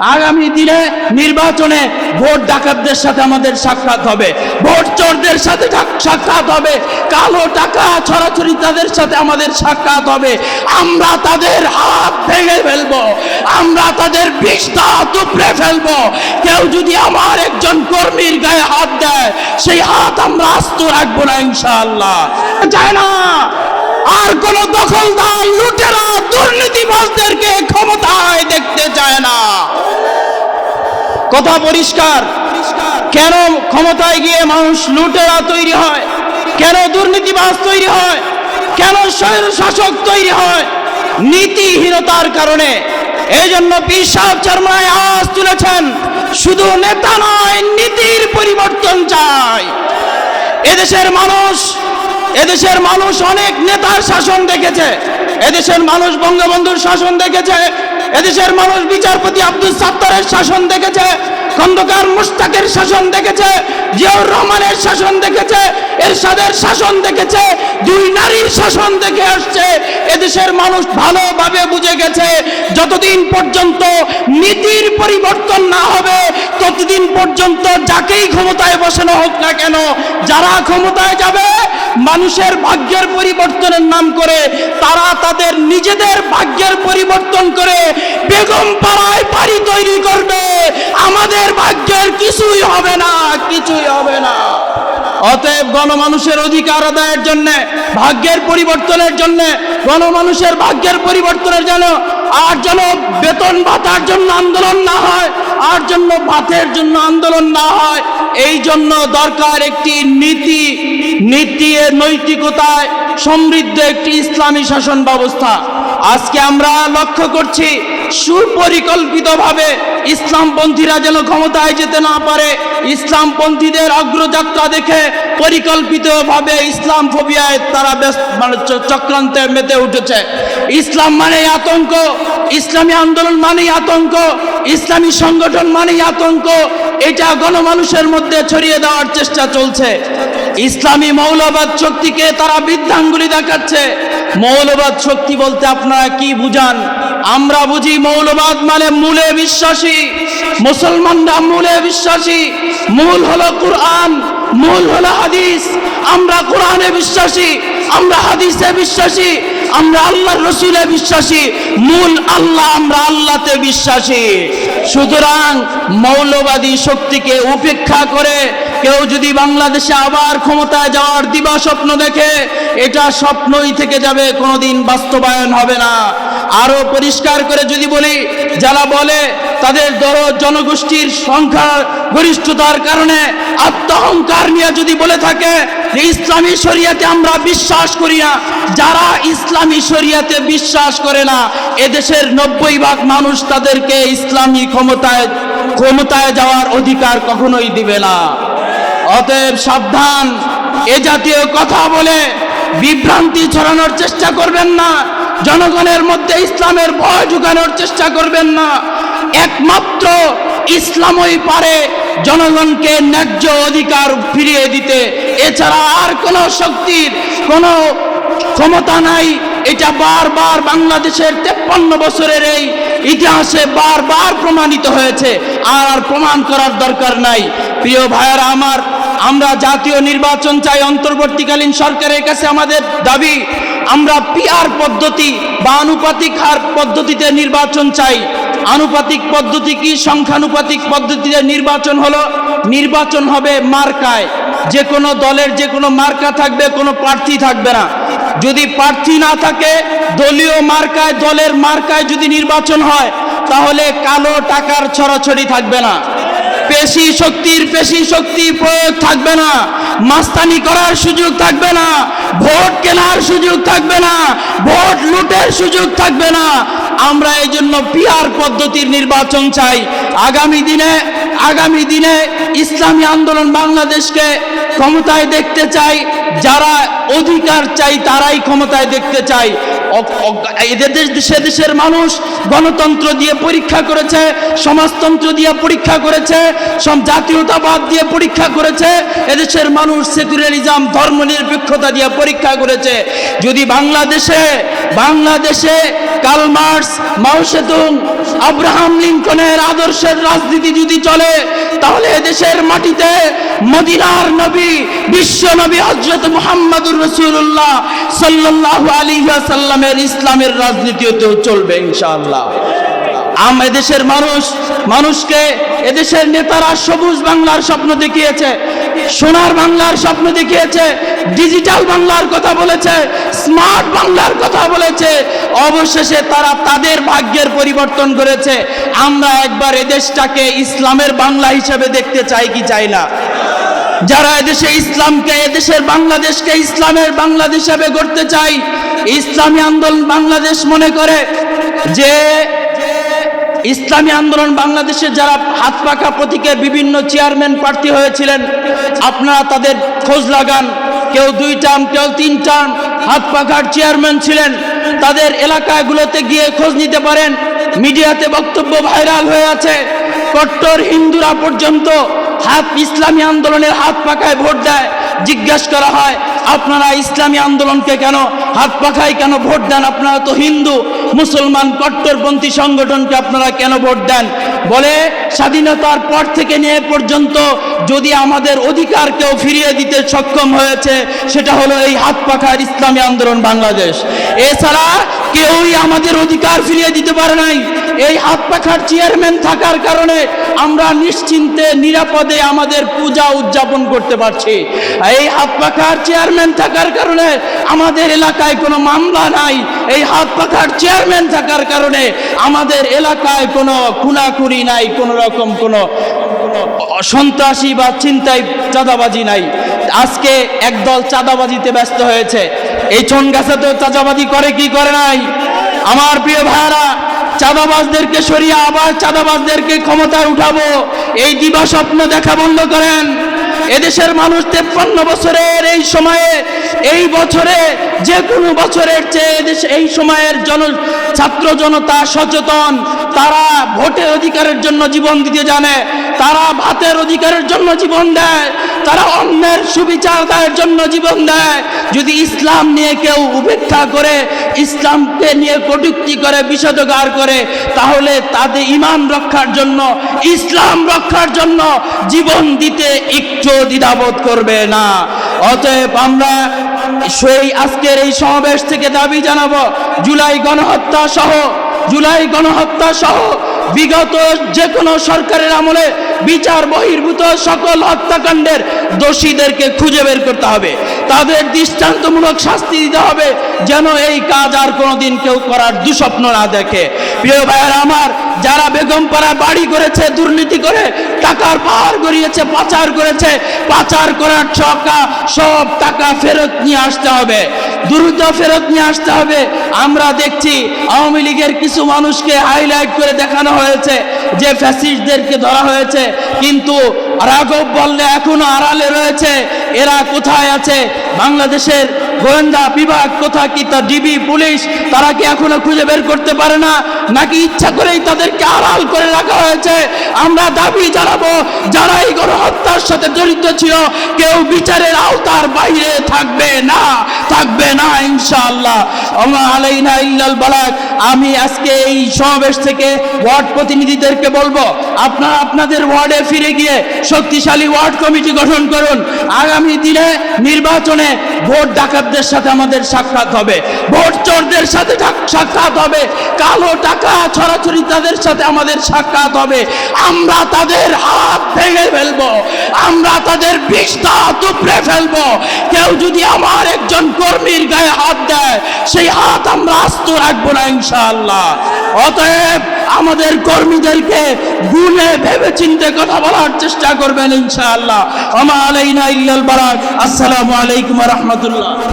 আগামী দিনে নির্বাচনে ভোট ডাকাতদের সাথে আমাদের সাক্ষাৎ হবে। ভোট চোরদের সাথে সাক্ষাৎ হবে। কালো টাকা ছড়াছড়ি তাদের সাথে আমাদের সাক্ষাৎ হবে। আমরা তাদের হাত ভেঙে ফেলব। আমরা তাদের বিষ্ঠা টুকরে ফেলব। কেউ যদি আমার একজন কর্মীর গায়ে হাত দেয়, সেই হাত আমরা আস্ত রাখব না ইনশাআল্লাহ। যায় না। আর কোন দখলদার, লুটেরা, দুর্নীতিবাজদেরকে ক্ষমতায় দেখতে চায় না। কথা পরিষ্কার। কেন ক্ষমতায় গিয়ে মানুষ লুটেরা তৈরি হয়? কেন দুর্নীতিবাজ তৈরি হয়? কেন শাসক তৈরি হয়? নীতিহীনতার কারণে। এই জন্য সাহেব চরমায় আওয়াজ তুলেছেন, শুধু নেতা নয়, নীতির পরিবর্তন চাই। এদেশের মানুষ এদেশের মানুষ অনেক নেতার শাসন দেখেছে। এদেশের মানুষ বঙ্গবন্ধুর শাসন দেখেছে এদেশের মানুষ বিচারপতি আব্দুল সাত্তারের শাসন দেখেছে, খন্দকার মুস্তাকের শাসন দেখেছে, জিয়াউর রহমানের শাসন দেখেছে, এরশাদের শাসন দেখেছে, দুই নারীর শাসন দেখে আসছে এদেশের মানুষ ভালোভাবে বুঝে গেছে, যতদিন পর্যন্ত নীতির পরিবর্তন না হবে, ততদিন পর্যন্ত যাকেই ক্ষমতায় বসানো হোক না কেন, যারা ক্ষমতায় যাবে, মানুষের ভাগ্যের পরিবর্তনের নাম করে, তারা তাদের নিজেদের ভাগ্যের পরিবর্তন করে বেগম পাড়ায় বাড়ি তৈরি করবে। আমাদের ভাগ্যের কিছুই হবে না, কিছুই হবে না। অতএব গণমানুষের অধিকার আদায়ের জন্য, ভাগ্যের পরিবর্তনের জন্য, গণমানুষের ভাগ্যের পরিবর্তনের জন্য আর যেন বেতন ভাতার জন্য আন্দোলন না হয়, আর জন্য ভাতের জন্য আন্দোলন না হয়, এই জন্য দরকার একটি নীতি নীতি নৈতিকতায় সমৃদ্ধ একটি ইসলামী শাসন ব্যবস্থা। আজকে আমরা লক্ষ্য করছি সুপরিকল্পিতভাবে ইসলামপন্থীরা যেন ক্ষমতায় যেতে না পারে, ইসলামপন্থীদের অগ্রযাত্রা দেখে পরিকল্পিতভাবে ইসলাম ফোবিয়ায় তারা ব্যস্ত মানে চক্রান্তে মেতে উঠেছে। ইসলাম মানে আতঙ্ক, ইসলামী আন্দোলন মানেই আতঙ্ক, ইসলামী সংগঠন মানেই আতঙ্ক, এটা গণমানুষের মধ্যে ছড়িয়ে দেওয়ার চেষ্টা চলছে। ইসলামী মৌলবাদ শক্তিকে তারা বৃদ্ধাঙ্গুলি দেখাচ্ছে। মৌলবাদ শক্তি বলতে আপনারা কি বুঝান? আমরা বুঝি মৌলবাদ মানে মূলে বিশ্বাসী। মুসলমানরা মূলে বিশ্বাসী। মূল হলো কুরআন, মূল হলো হাদিস। আমরা কোরআনে বিশ্বাসী, আমরা হাদিসে বিশ্বাসী, আমরা আল্লাহর রসুলে বিশ্বাসী। মূল আল্লাহ আমরা আল্লাহতে বিশ্বাসী। সুতরাং মৌলবাদী শক্তিকে উপেক্ষা করে কেউ যদি বাংলাদেশে আবার ক্ষমতায় যাওয়ার দিবা স্বপ্ন দেখে, এটা স্বপ্নই থেকে যাবে, কোনোদিন বাস্তবায়ন হবে না। আরও পরিষ্কার করে যদি বলি, যারা বলে তাদের দর জনগোষ্ঠীর সংখ্যা গরিষ্ঠতার কারণে আত্মহংকার নিয়ে যদি বলে থাকে, যে ইসলামী শরিয়াতে আমরা বিশ্বাস করি না, যারা ইসলামী শরিয়াতে বিশ্বাস করে না, এদেশের নব্বই ভাগ মানুষ তাদেরকে ইসলামী ক্ষমতায় ক্ষমতায় যাওয়ার অধিকার কখনোই দিবে না। অতএব সাবধান। এ জাতীয় কথা বলে বিভ্রান্তি ছড়ানোর চেষ্টা করবেন না। জনগণের মধ্যে ইসলামের ভয় ঢুকানোর চেষ্টা করবেন না। একমাত্র ইসলামই পারে জনগণকে ন্যায্য অধিকার ফিরিয়ে দিতে। এছাড়া আর কোনো শক্তির কোনো ক্ষমতা নাই। এটা বারবার বাংলাদেশের তেপ্পান্ন বছরের এই ইতিহাসে বারবার প্রমাণিত হয়েছে। আর প্রমাণ করার দরকার নাই। প্রিয় ভাইয়ারা আমার আমরা জাতীয় নির্বাচন চাই, অন্তর্বর্তীকালীন সরকারের কাছে আমাদের দাবি, আমরা পিআর পদ্ধতি বা আনুপাতিক হার পদ্ধতিতে নির্বাচন চাই। আনুপাতিক পদ্ধতি কি? সংখ্যানুপাতিক পদ্ধতিতে নির্বাচন হলো, নির্বাচন হবে মার্কায়। যে কোনো দলের যে কোনো মার্কা থাকবে, কোনো প্রার্থী থাকবে না। যদি প্রার্থী না থাকে, দলীয় মার্কায়, দলের মার্কায় যদি নির্বাচন হয়, তাহলে কালো টাকার ছড়াছড়ি থাকবে না। পেশি শক্তির পেশি শক্তি প্রয়োগ থাকবে না। মাস্তানি করার সুযোগ থাকবে না। ভোট কেনার সুযোগ থাকবে না। ভোট লুটের সুযোগ থাকবে না। আমরা এই জন্য পিআর পদ্ধতির নির্বাচন চাই। আগামী দিনে আগামী দিনে ইসলামী আন্দোলন বাংলাদেশকে ক্ষমতায় দেখতে চাই। যারা অধিকার চাই তারাই ক্ষমতায় দেখতে চাই। এদের দেশ দেশের মানুষ গণতন্ত্র দিয়ে পরীক্ষা করেছে, সমাজতন্ত্র দিয়ে পরীক্ষা করেছে সব জাতীয়তাবাদ দিয়ে পরীক্ষা করেছে, এদেশের মানুষ সেকুলারিজম, ধর্মনিরপেক্ষতা দিয়ে পরীক্ষা করেছে। যদি বাংলাদেশে বাংলাদেশে কালমার্স মাউসেতুং আব্রাহাম লিঙ্কনের আদর্শের রাজনীতি যদি চলে তাহলে দেশের মাটিতে মদিনার নবী, বিশ্ব নবী হজরত মুহাম্মদুর রসুল্লাহ সাল্লাহ আলী সাল্লামের ইসলামের রাজনীতিও চলবে ইনশাআল্লাহ। আমাদের দেশের মানুষ মানুষকে এদেশের নেতারা সবুজ বাংলার স্বপ্ন দেখিয়েছে, সোনার বাংলার স্বপ্ন দেখিয়েছে, ডিজিটাল বাংলার কথা বলেছে, স্মার্ট বাংলার কথা বলেছে, অবশেষে তারা তাদের ভাগ্যের পরিবর্তন করেছে। আমরা একবার এদেশটাকে ইসলামের বাংলা হিসেবে দেখতে চাই কি চাই না? যারা এদেশে ইসলামকে, এদেশের বাংলাদেশকে ইসলামের বাংলাদেশ হিসাবে গড়তে চাই ইসলামী আন্দোলন বাংলাদেশ মনে করে যে ইসলামী আন্দোলন বাংলাদেশের যারা হাত পাকা প্রতীকের বিভিন্ন চেয়ারম্যান প্রার্থী হয়েছিলেন, আপনারা তাদের খোঁজ লাগান। কেউ দুই টার্ম, কেউ তিন টার্ম, হাত পাখার চেয়ারম্যান ছিলেন। তাদের এলাকাগুলোতে গিয়ে খোঁজ নিতে পারেন। মিডিয়াতে বক্তব্য ভাইরাল হয়ে আছে। কট্টর হিন্দুরা পর্যন্ত হাত, ইসলামী আন্দোলনের হাত পাকায় ভোট দেয়। জিজ্ঞেস করা হয়, আপনারা ইসলামী আন্দোলনকে কেন হাত পাখায় কেন ভোট দেন? আপনারা তো হিন্দু। মুসলমান কট্টরপন্থী সংগঠনকে আপনারা কেন ভোট দেন? বলে স্বাধীনতার পর থেকে নিয়ে পর্যন্ত যদি আমাদের অধিকার কেউ ফিরিয়ে দিতে সক্ষম হয়েছে, সেটা হলো এই হাত পাখার ইসলামী আন্দোলন বাংলাদেশ। এছাড়া কেউই আমাদের অধিকার ফিরিয়ে দিতে পারে নাই। এই হাত পাখার চেয়ারম্যান থাকার কারণে আমরা নিশ্চিন্তে, নিরাপদে আমাদের পূজা উদযাপন করতে পারছি। এই হাত পাখার চেয়ারম্যান থাকার কারণে আমাদের এলাকায় কোনো মামলা নাই। এই হাত পাখার চেয়ারম্যান থাকার কারণে আমাদের এলাকায় কোনো খুনাখুরি নাই, কোনো রকম কোনো সন্ত্রাসী বা চিন্তায় চাঁদাবাজি নাই। আজকে একদল চাঁদাবাজিতে ব্যস্ত হয়েছে। এই চন গাছে তো চাঁদাবাজি করে কি করে নাই? আমার প্রিয় ভাইরা চাঁদাবাজদেরকে সরিয়ে আবার চাঁদাবাজদেরকে ক্ষমতায় উঠাবো। এই দিবা স্বপ্ন দেখা বন্ধ করেন। এদেশের মানুষ তেপ্পান্ন বছরের এই সময়ে, এই বছরে যে কোনো বছরের চেয়ে এই সময়ের জন ছাত্র জনতা সচেতন। তারা ভোটের অধিকারের জন্য জীবন দিতে জানে। তারা ভাতের অধিকারের জন্য জীবন দেয়। তারা অন্যের সুবিচার দায়ের জন্য জীবন দেয়। যদি ইসলাম নিয়ে কেউ উপেক্ষা করে, ইসলামকে নিয়ে কটুক্তি করে, বিষদগার করে, তাহলে তাদের ইমান রক্ষার জন্য, ইসলাম রক্ষার জন্য জীবন দিতে একটু দ্বিধাবোধ করবে না। অতএব আমরা সেই আজকের এই সমাবেশ থেকে দাবি জানাব, জুলাই গণহত্যা সহ জুলাই গণহত্যা সহ বিগত যে কোনো সরকারের আমলে বিচার বহির্ভূত সকল হত্যাকাণ্ডের দোষীদেরকে খুঁজে বের করতে হবে। তাদের দৃষ্টান্তমূলক শাস্তি দিতে হবে যেন এই কাজ আর কোনোদিন কেউ করার দুঃস্বপ্ন না দেখে। প্রিয় ভাইয়ের, আমার যারা বেগমপাড়া বাড়ি করেছে, দুর্নীতি করে, টাকার পাহাড় গড়িয়েছে, পাচার করেছে, পাচার করার টাকা সব টাকা ফেরত নিয়ে আসতে হবে। দ্রুত ফেরত নিয়ে আসতে হবে। আমরা দেখছি আওয়ামী লীগের কিছু মানুষকে হাইলাইট করে দেখানো হয়েছে, যে ফ্যাসিস্টদেরকে ধরা হয়েছে। কিন্তু রাঘব বললে এখনও আড়ালে রয়েছে। এরা কোথায় আছে? বাংলাদেশের গোয়েন্দা বিভাগ কোথা কি তা ডিবি পুলিশ, তারা কি এখনও খুঁজে বের করতে পারে না? নাকি ইচ্ছা করেই তাদেরকে আড়াল করে রাখা হয়েছে? আমরা দাবি জানাব, যারা এই গণহত্যার সাথে জড়িত ছিল, কেউ বিচারের আওতার বাইরে থাকবে না থাকবে না, ইনশাআল্লাহ। আলাইনা ইল্লাল বালাক আমি আজকে এই সমাবেশ থেকে ওয়ার্ড প্রতিনিধিদেরকে বলব, আপনারা আপনাদের ওয়ার্ডে ফিরে গিয়ে শক্তিশালী ওয়ার্ড কমিটি গঠন করুন। আগামী দিনে নির্বাচনে ভোট ডাকাতদের সাথে আমাদের সাক্ষাৎ হবে। ভোট চোরদের সাথে সাক্ষাৎ হবে। কালো টাকা ছড়াছড়ি তাদের সাথে আমাদের সাক্ষাৎ হবে। আমরা তাদের হাত ভেঙে ফেলব। আমরা তাদের বিষটা ফেলব। কেউ যদি আমার একজন কর্মীর গায়ে হাত দেয়, সেই হাত আমরা আস্ত রাখব না ইনশাআল্লাহ। অতএব আমাদের কর্মীদেরকে গুনে ভেবে চিন্তে কথা বলার চেষ্টা করবেন ইনশাআল্লাহ। আমা আলাইনা ইল্লাল বারাক। আসসালামু আলাইকুম রহমতুল্লাহ।